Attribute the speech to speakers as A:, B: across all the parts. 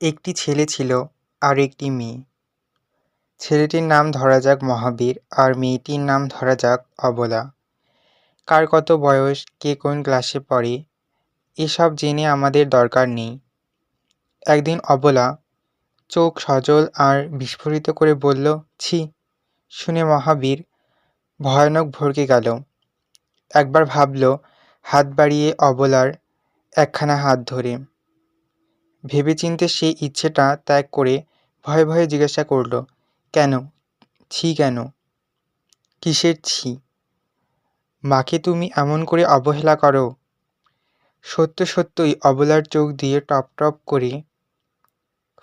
A: একটি ছেলে ছিল আর একটি মেয়ে। ছেলেটির নাম ধরা যাক মহাবীর আর মেয়েটির নাম ধরা যাক অবলা। কার কত বয়স, কে কোন ক্লাসে পড়ে, এসব জেনে আমাদের দরকার নেই। একদিন অবলা চোখ সজল আর বিস্ফোরিত করে বলল, ছি! শুনে মহাবীর ভয়ানক ভরকে গেল। একবার ভাবল, হাত বাড়িয়ে অবলার একখানা হাত ধরে। ভেবেচিন্তে সেই ইচ্ছেটা ত্যাগ করে ভয়ে ভয়ে জিজ্ঞাসা করল, কেন? ছি কেন? কিসের ছি? মাকে তুমি এমন করে অবহেলা করো? সত্য সত্যই অবলার চোখ দিয়ে টপ টপ করে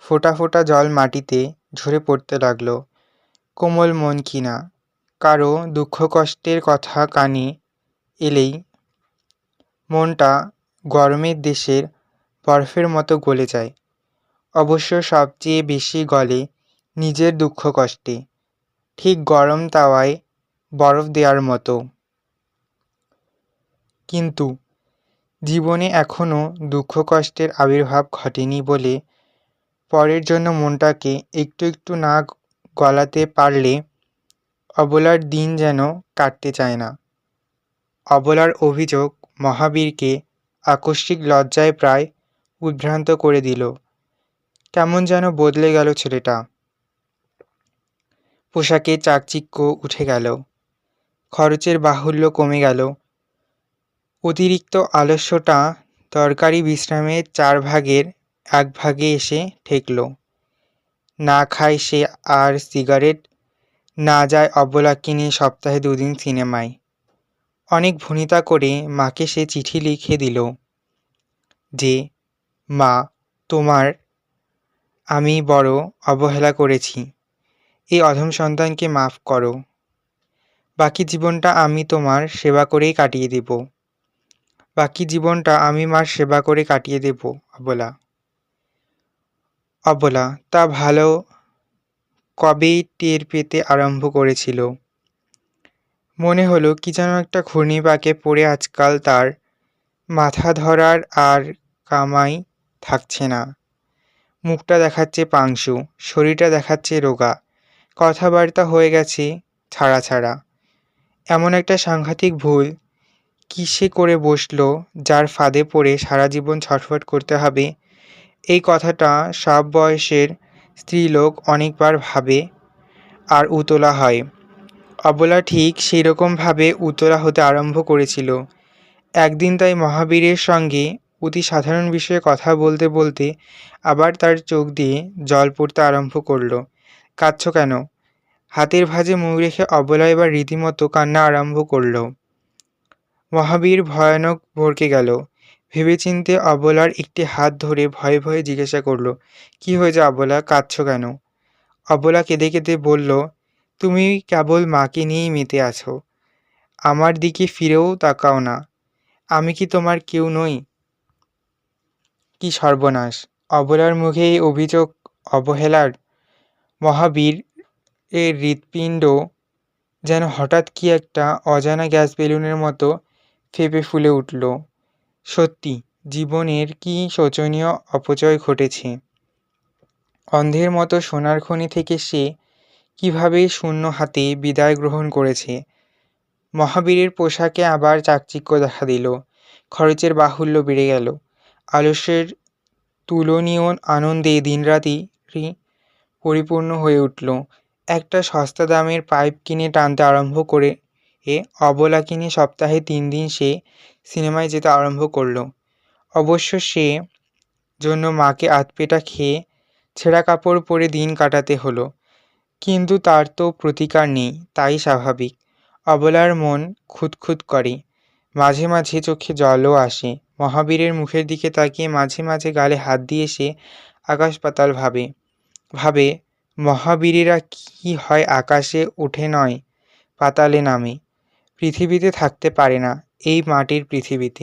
A: ফোটা ফোটা জল মাটিতে ঝরে পড়তে লাগল। কোমল মন কিনা কারও দুঃখ কষ্টের কথা কানে এলেই মনটা গরমের দেশের বরফের মতো গলে যায়। অবশ্য সবচেয়ে বেশি গলে নিজের দুঃখ কষ্টে। ঠিক গরম তাওয়ায় বরফ দেওয়ার মতো। কিন্তু জীবনে এখনও দুঃখ কষ্টের আবির্ভাব ঘটেনি বলে পরের জন্য মনটাকে একটু একটু না গলাতে পারলে অবলার দিন যেন কাটতে চায় না। অবলার অভিযোগ মহাবীরকে আকস্মিক লজ্জায় প্রায় উদ্ভ্রান্ত করে দিল। কেমন যেন বদলে গেল ছেলেটা। পোশাকে চাকচিক্য উঠে গেল। খরচের বাহুল্য কমে গেল। অতিরিক্ত আলস্যটা দরকারি বিশ্রামের চার ভাগের এক ভাগে এসে ঠেকল। না খায় সে আর সিগারেট, না যায় অবলাকে নিয়ে সপ্তাহে দুদিন সিনেমায়। অনেক ভনিতা করে মাকে সে চিঠি লিখে দিল যে মা, তোমার আমি বড় অবহেলা করেছি। এই অধম সন্তানকে মাফ করো। বাকি জীবনটা আমি তোমার সেবা করেই কাটিয়ে দেব। বাকি জীবনটা আমি মার সেবা করে কাটিয়ে দেব, অবলা। অবলা, তা ভালো কবেই টের পেতে আরম্ভ করেছিল। মনে হলো কি যেন একটা ঘূর্ণিপাকে পড়ে আজকাল তার মাথা ধরার আর কামাই থাকছে না। মুখটা দেখাচ্ছে পাংশু, শরীরটা দেখাচ্ছে রোগা। কথাবার্তা হয়ে গেছে ছাড়া ছাড়া। এমন একটা সাংঘাতিক ভুল কিসে করে বসল যার ফাঁদে পড়ে সারা জীবন ছটফট করতে হবে? এই কথাটা সব বয়সের স্ত্রীলোক অনেকবার ভাবে আর উতলা হয়। অবলা ঠিক সেই রকমভাবে উতলা হতে আরম্ভ করেছিল। একদিন তাই মহাবীরের সঙ্গে অতি সাধারণ বিষয়ে কথা বলতে বলতে আবার তার চোখ দিয়ে জল পড়তে আরম্ভ করল। কাঁদছ কেন? হাতের ভাঁজে মুখ রেখে অবলা এবার রীতিমতো কান্না আরম্ভ করল। মহাবীর ভয়ানক ভরকে গেল। ভেবেচিন্তে অবলার একটি হাত ধরে ভয়ে ভয়ে জিজ্ঞাসা করল, কি হয়েছে অবলা? কাঁদছ কেন? অবলা কেঁদে কেঁদে বলল, তুমি কেবল মাকে নিয়েই মেতে আছো। আমার দিকে ফিরেও তাকাও না। আমি কি তোমার কেউ নই? কি সর্বনাশ? অবলার মুখে এই অভিযোগ অবহেলার মহাবীর এর হৃৎপিণ্ড যেন হঠাৎ কি একটা অজানা গ্যাস বেলুনের মতো ফেপে ফুলে উঠল। সত্যি, জীবনের কি শোচনীয় অপচয় ঘটেছে? অন্ধের মতো সোনার খনি থেকে সে কীভাবে শূন্য হাতে বিদায় গ্রহণ করেছে? মহাবীরের পোশাকে আবার চাকচিক্য দেখা দিল। খরচের বাহুল্য বেড়ে গেল। আলস্যের তুলনীয় আনন্দে দিনরাতি পরিপূর্ণ হয়ে উঠল। একটা সস্তা দামের পাইপ কিনে টানতে আরম্ভ করে এ অবলা কিনে সপ্তাহে তিন দিন সে সিনেমায় যেতে আরম্ভ করল। অবশ্য সে জন্য মাকে আধপেটা খেয়ে ছেঁড়া কাপড় পরে দিন কাটাতে হলো। কিন্তু তার তো প্রতিকার নেই, তাই স্বাভাবিক। অবলার মন খুঁতখুত করে। মাঝে মাঝে চোখে জলও আসে। মহাবীরের মুখের দিকে তাকিয়ে মাঝে মাঝে গালে হাত দিয়ে সে আকাশ পাতাল ভাবে ভাবে, মহাবীরেরা কি হয় আকাশে উঠে নয়, পাতালে নামে। পৃথিবীতে থাকতে পারে না এই মাটির পৃথিবীতে।